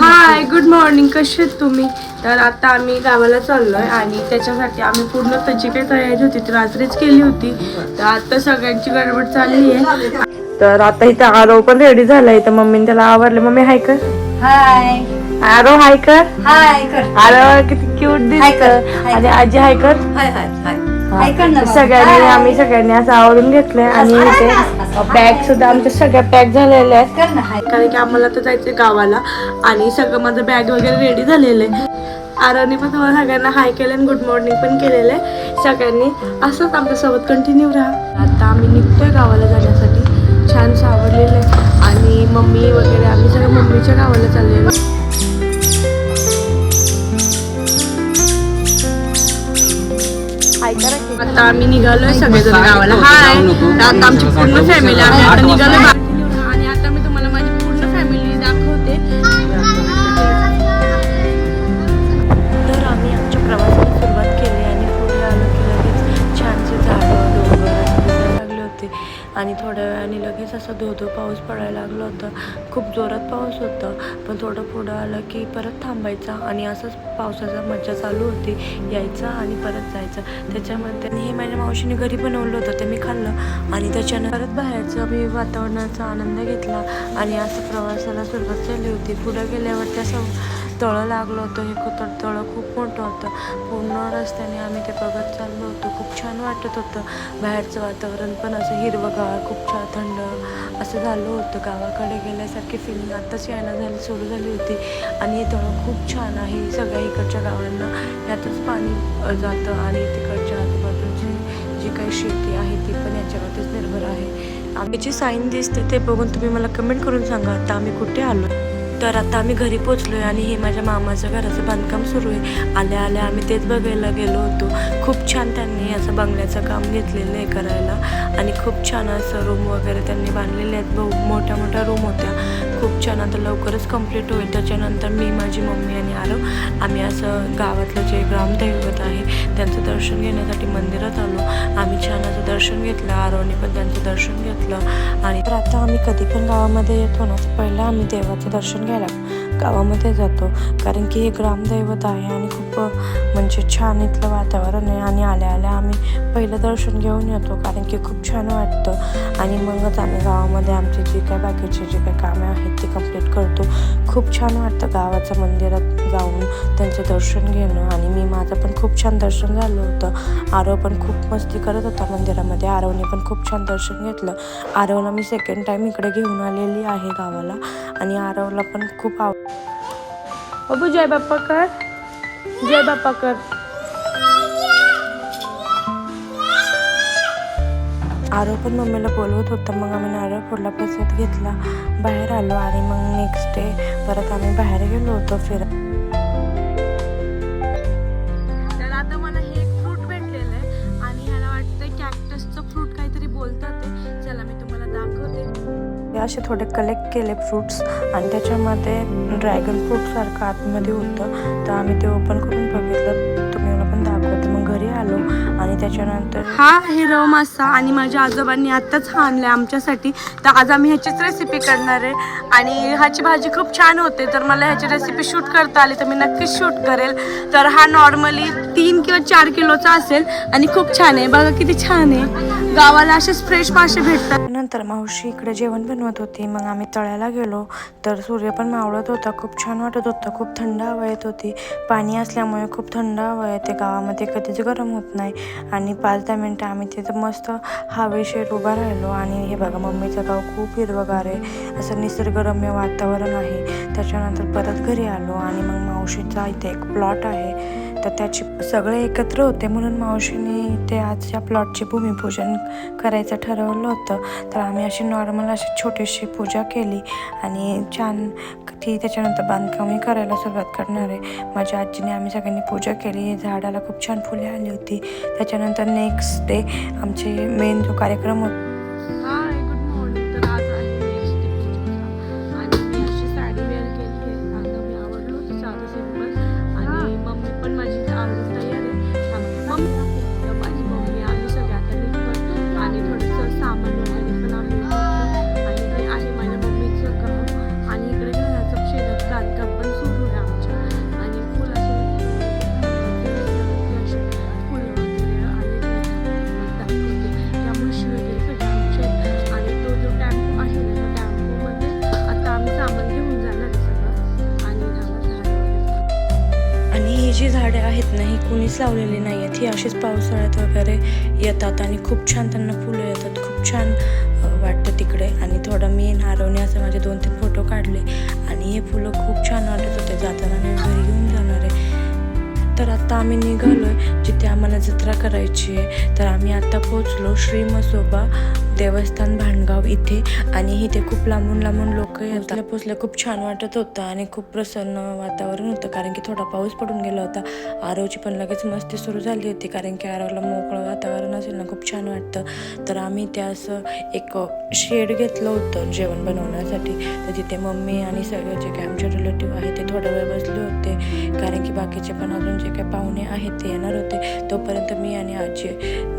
Hi good morning कसे आहेत तुम्ही? तर आता आम्ही गावाला चाललोय आणि त्याच्यासाठी आम्ही पूर्ण त्याची काही तयारी होती ती रात्रीच केली होती. तर आता सगळ्यांची गडबड चालली आहे. तर आता इथं आरो पण रेडी झालाय. तर मम्मीने त्याला आवडलं मम्मी हाय कर. हाय आरो हाय कर. हाय कर. आरो किती क्यूट हाय कर, दिसत आणि आजी हाय कर. हाय हाय हाय सगळ्यांनी. आम्ही सगळ्यांनी असं आवडून घेतलंय. आणि इथे बॅग सुद्धा आमच्या सगळ्या पॅक झालेल्या आहेत. कारण की आम्हाला तर जायचंय गावाला आणि सगळं माझं बॅग वगैरे रेडी झालेलं आहे. आराने पण तुम्हाला सगळ्यांना हाय केलं आणि गुड मॉर्निंग पण केलेलं आहे. सगळ्यांनी असंच आमच्यासोबत कंटिन्यू राहा. आता आम्ही निघतोय गावाला जाण्यासाठी. छान सावरलेलं आहे. आणि मम्मी वगैरे आम्ही सगळं मम्मीच्या गावाला चाललेलो आता आम्ही निघालोय सगळेजण गावाला. हाय. आता आमची पूर्ण फॅमिली आम्ही आता निघालो असं धो धो पाऊस पडायला लागला होता. खूप जोरात पाऊस होता. पण थोडं पुढं आलं की परत थांबायचा आणि असंच पावसाचा मज्जा चालू होती. यायचा आणि परत जायचा. त्याच्यामध्ये हे माझ्या मावशीने घरी बनवलं होतं. ते मी खाल्लं आणि त्याच्यानं परत बाहेरचं मी वातावरणाचा आनंद घेतला आणि असं प्रवासाला सुरुवात झाली होती. पुढं गेल्यावरती असं तळं लागलं होतं. हे खूप तळं खूप मोठं होतं. पूर्ण रस्त्याने आम्ही ते बघत चाललो होतो. खूप छान वाटत होतं. बाहेरचं वातावरण पण असं हिरवंगार खूप छान थंड असं झालं होतं. गावाकडे गेल्यासारखी फिलिंग आत्ताच यायला झाली सुरू झाली होती. आणि हे तळं खूप छान आहे. सगळ्या इकडच्या गावांना यातच पाणी जातं आणि तिकडच्या आजूबाजूची जी काही शेती आहे ती पण याच्यावरतीच निर्भर आहे. आम्ही जे साईन दिसते ते बघून तुम्ही मला कमेंट करून सांगा. आता आम्ही कुठे आलो? तर आता आम्ही घरी पोचलो आहे आणि हे माझ्या मामाचं घराचं बांधकाम सुरू आहे. आल्या आल्या आम्ही तेच बघायला गेलो होतो. खूप छान त्यांनी असं बंगल्याचं काम घेतलेलं आहे करायला. आणि खूप छान असं रूम वगैरे त्यांनी बांधलेले आहेत. मोठ्या मोठ्या रूम होत्या. खूप छान. आता लवकरच कंप्लीट होईल. त्याच्यानंतर मी माझी मम्मी आणि आरव आम्ही असं गावातलं जे ग्रामदैवत आहे त्यांचं दर्शन घेण्यासाठी मंदिरात आलो. आम्ही छान असं दर्शन घेतलं आरवने पण त्यांचं दर्शन घेतलं. आणि तर आता आम्ही कधी पण गावामध्ये येतो ना तर पहिलं आम्ही देवाचं दर्शन घ्यायला गावामध्ये जातो. कारण की हे ग्रामदैवत आहे आणि खूप म्हणजे छान इथलं वातावरण आहे. आणि आल्या आल्या आम्ही पहिलं दर्शन घेऊन येतो. कारण की खूप छान वाटतं. आणि मगच आम्ही गावामध्ये आमची जी काय बाकीची जी काही कामे आहेत ती कंप्लीट करतो. खूप छान वाटतं गावाचं मंदिरात जाऊन त्यांचं दर्शन घेणं. आणि मी माझं पण खूप छान दर्शन झालं होतं. आरव पण खूप मस्ती करत होता मंदिरामध्ये. आरवने पण खूप छान दर्शन घेतलं. आरवला मी सेकंड टाईम इकडे घेऊन आलेली आहे गावाला. आणि आरवला पण खूप आव बाबू जय बाप्पा कर. जय बाप्पा कर. आरव पण मम्मीला बोलवत होतं. मग आम्ही नारळ फोडला प्रसाद घेतला. बाहेर आलो आणि मग नेक्स्ट डे परत आम्ही बाहेर गेलो होतो फिरा असे थोडे कलेक्ट केले फ्रुट्स आणि त्याच्यामध्ये ड्रॅगन फ्रूट सारखं आतमध्ये होतं. तर आम्ही ते ओपन करून बघितलं. तुम्ही घरी आलो आणि त्याच्यानंतर हा आहे रव मासा आणि माझ्या आजोबांनी आत्ताच हा आणलाय आमच्यासाठी. तर आज आम्ही ह्याचीच रेसिपी करणार आहे. आणि ह्याची भाजी खूप छान होते तर मला ह्याची रेसिपी शूट करता आली तर मी नक्कीच शूट करेल. तर हा नॉर्मली तीन किंवा चार किलोचा असेल आणि खूप छान आहे. बघा किती छान आहे. गावाला असेच फ्रेश मासे भेटतात. नंतर मावशी इकडे जेवण बनवत होती. मग आम्ही तळ्याला गेलो. तर सूर्य पण मावळत होता. खूप छान वाटत होतं. खूप थंड हवा येत होती. पाणी असल्यामुळे खूप थंड हवा येते. गावामध्ये कधीच गरम गरम होत नाही. आणि पाच दहा मिनटं आम्ही तिथं मस्त हवेशेर उभा राहिलो. आणि हे बघा मम्मीचं गाव खूप हिरवगार आहे. असं निसर्गरम्य वातावरण आहे. त्याच्यानंतर परत घरी आलो आणि मग मावशीचा इथे एक प्लॉट आहे. तर त्याची सगळे एकत्र होते म्हणून मावशीने ते आजच्या प्लॉटचे भूमिपूजन करायचं ठरवलं होतं. तर आम्ही अशी नॉर्मल अशी छोटीशी पूजा केली आणि छान ती त्याच्यानंतर बांधकामही करायला सुरुवात करणार आहे. माझ्या आजीने आम्ही सगळ्यांनी पूजा केली. झाडाला खूप छान फुले आली होती. त्याच्यानंतर नेक्स्ट डे आमचे मेन जो कार्यक्रम होता कुणीच लावलेली नाही आहेत. ही अशीच पावसाळ्यात वगैरे येतात आणि खूप छान त्यांना फुलं येतात. खूप छान वाटतं तिकडे. आणि थोडं मी नारवणे असं माझे दोन तीन फोटो काढले. आणि हे फुलं खूप छान वाटत होते. जाताना मी घरी घेऊन जाणार आहे. तर आत्ता आम्ही निघालो आहे जिथे आम्हाला जत्रा करायची आहे. तर आम्ही आत्ता पोचलो श्री मसोबा देवस्थान भांडगाव इथे. आणि इथे खूप लांबून लांबून लोक येतात पोचल्या खूप छान वाटत होतं आणि खूप प्रसन्न वातावरण होतं कारण की थोडा पाऊस पडून गेला होता. आरवची पण लगेच मस्ती सुरू झाली होती कारण की आरवला मोकळं वातावरण असेल ना खूप छान वाटतं. तर आम्ही त्या असं एक शेड घेतलं होतं जेवण बनवण्यासाठी. तर तिथे मम्मी आणि सगळे जे काही आमचे रिलेटिव्ह आहेत ते थोडा वेळ बसले होते. कारण की बाकीचे पण अजून जे काही पाहुणे आहेत ते येणार होते. तोपर्यंत मी आणि आजी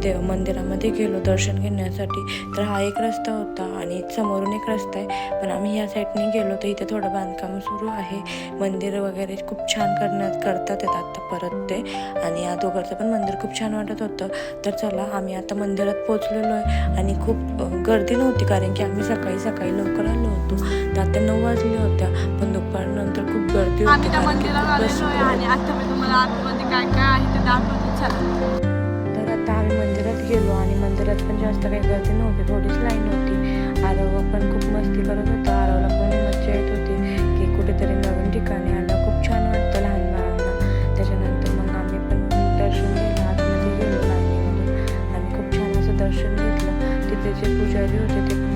देव मंदिरामध्ये गेलो दर्शन घेण्यासाठी. तर हा एक रस्ता होता आणि समोरून एक रस्ता आहे. पण आम्ही ह्या साईडने गेलो तर इथे थोडं बांधकाम सुरू आहे. मंदिर वगैरे खूप छान करण्यात करतात येत आता परत ते. आणि या दोघांचं पण मंदिर खूप छान वाटत होतं. तर चला आम्ही आता मंदिरात पोचलेलो आहे. आणि खूप गर्दी नव्हती कारण की आम्ही सकाळी सकाळी लवकर आलो होतो. तर आता नऊ वाजल्या होत्या. पण दुपारनंतर खूप गर्दी होती आणि आता मी तुम्हाला आतमध्ये काय काय आहे ते दाखवते. तर आता आम्ही मंदिरात गेलो आणि मंदिरात पण जास्त काही गर्दी नव्हती. थोडीच लाईन होती. आरव पण खूप मस्ती करत होता. जे पुजारी होते ते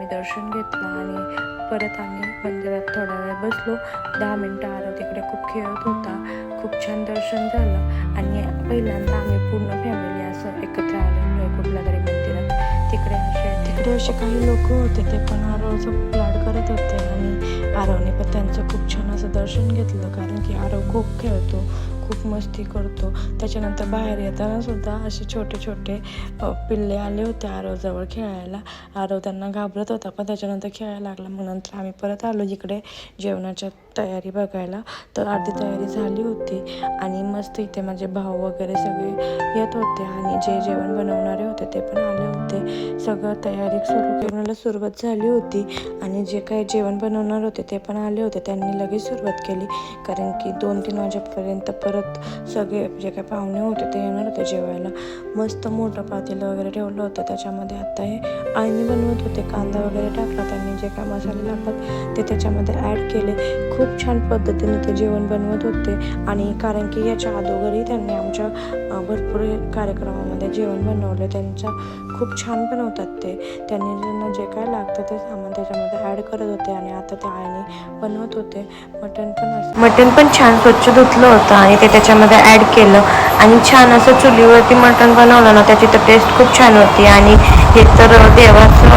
आम्ही दर्शन घेतलं आणि परत आम्ही मंदिरात थोडा वेळ बसलो. दहा मिनटं आलो तिकडे खूप खेळत होता. खूप छान दर्शन झालं. आणि पहिल्यांदा आम्ही पूर्ण फॅमिली असं एकत्र आलेलो आहे म्हणजे कुठल्या तरी मंदिरात. तिकडे असे तिकडे असे काही लोक होते ते पण आरवचं खूप लाड करत होते. आणि आरवने पण त्यांचं खूप छान असं दर्शन घेतलं कारण की आरव खूप खेळतो. खूप मस्ती करतो. त्याच्यानंतर बाहेर येताना सुद्धा असे छोटे छोटे पिल्ले आले होते आरवजवळ खेळायला. आरव त्यांना घाबरत होता पण त्याच्यानंतर खेळायला लागला. मग नंतर आम्ही परत आलो इकडे जेवणाच्या तयारी बघायला. तर अर्धी तयारी झाली होती आणि मस्त इथे माझे भाऊ वगैरे सगळे येत होते आणि जे जेवण बनवणारे होते ते पण आले होते. सगळं तयारी सुरू जेवणाला सुरुवात झाली होती आणि जे काही जेवण बनवणार होते ते पण आले होते. त्यांनी लगेच सुरुवात केली. कारण की दोन तीन वाजेपर्यंत परत सगळे जे काही पाहुणे होते ते येणार होते जेवायला. मस्त मोठं पातेलं वगैरे ठेवलं होतं. त्याच्यामध्ये आता हे आईने बनवत होते. कांदा वगैरे टाकला. त्यांनी जे काय मसाले लागतात ते त्याच्यामध्ये ॲड केले. खूप छान पद्धतीने ते जेवण बनवत होते. आणि कारण की याच्या अगोदरही त्यांनी आमच्या भरपूर कार्यक्रमामध्ये जेवण बनवलं. त्यांच्या खूप छान बनवतात ते. त्यांनी ज्यांना जे काय लागतं ते सामान त्याच्यामध्ये ॲड करत होते. आणि आता ते आईने बनवत होते. मटण पण मटण पण छान स्वच्छ धुतलं होतं. आणि ते त्याच्यामध्ये ॲड केलं. आणि छान असं चुलीवरती मटण बनवलं ना त्याची तर टेस्ट खूप छान होती. आणि हे तर देवाचं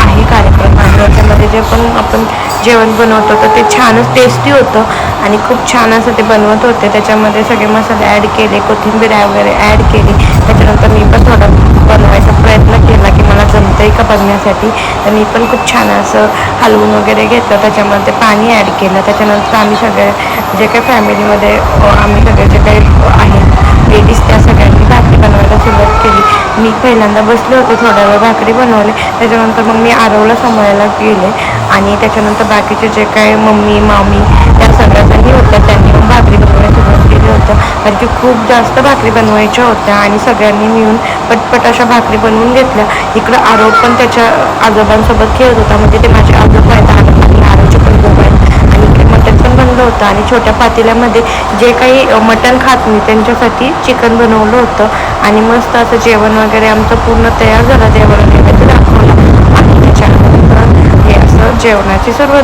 आहे कार्यक्रम. आणि त्याच्यामध्ये जे पण आपण जेवण बनवतो तर ते छानच टेस्टी होतं. आणि खूप छान असं ते बनवत होते. त्याच्यामध्ये सगळे मसाले ॲड केले कोथिंबीर वगैरे ॲड केली. त्याच्यानंतर मी पण थोडं बनवायचा प्रयत्न केला की मला जमतंय का बघण्यासाठी. तर मी पण खूप छान असं हलवून वगैरे घेतलं. त्याच्यामध्ये पाणी ॲड केलं. त्याच्यानंतर आम्ही सगळे जे काही फॅमिलीमध्ये आम्ही सगळे जे काही आहेत लेडीज त्या सगळ्यांनी भाकरी बनवायला सुरुवात केली. मी पहिल्यांदा बसले होते थोड्या वेळ भाकरी बनवले. त्याच्यानंतर मग मी आरवला सांभाळायला गेले. आणि त्याच्यानंतर बाकीचे जे काही मम्मी मामी त्या सगळ्या होत्या त्यांनी पण भाकरी बनवायला सुरुवात केली होतं. कारण की खूप जास्त भाकरी बनवायच्या होत्या आणि सगळ्यांनी मिळून पटपट अशा भाकरी बनवून घेतल्या. इकडं आरोप पण त्याच्या आजोबांसोबत खेळत होता. म्हणजे ते माझे आजोबा आहेत आरव आणि पण दोघं आहेत. आणि इकडे मटण पण बनलं होतं. आणि छोट्या पातेल्यामध्ये जे काही मटण खात नाही त्यांच्यासाठी चिकन बनवलं होतं. आणि मस्त असं जेवण वगैरे आमचं पूर्ण तयार झालं. जेवण वगैरे दाखवलं. असं जेवणाची सर्व